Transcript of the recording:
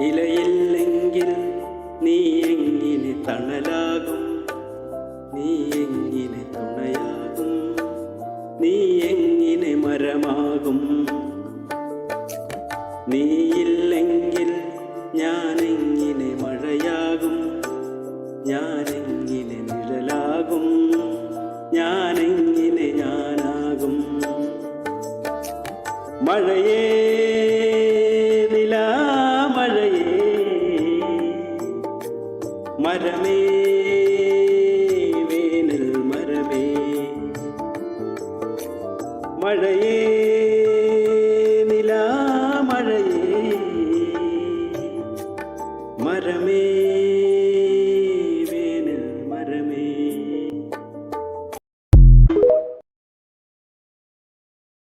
ഇലയില്ലെങ്കിൽ നീ എങ്ങനെ തണലാകും? നീ എങ്ങനെ തുണയാകും? നീ എങ്ങനെ മരമാകും? നീയില്ലെങ്കിൽ ഞാനെങ്ങനെ മഴയാകും? ഞാനെങ്ങനെ നിഴലാകും? ഞാനെങ്ങനെ ഞാനാകും? മഴയേ மரமே வேனல் மரமே. மழையே நிலா மழையே. மரமே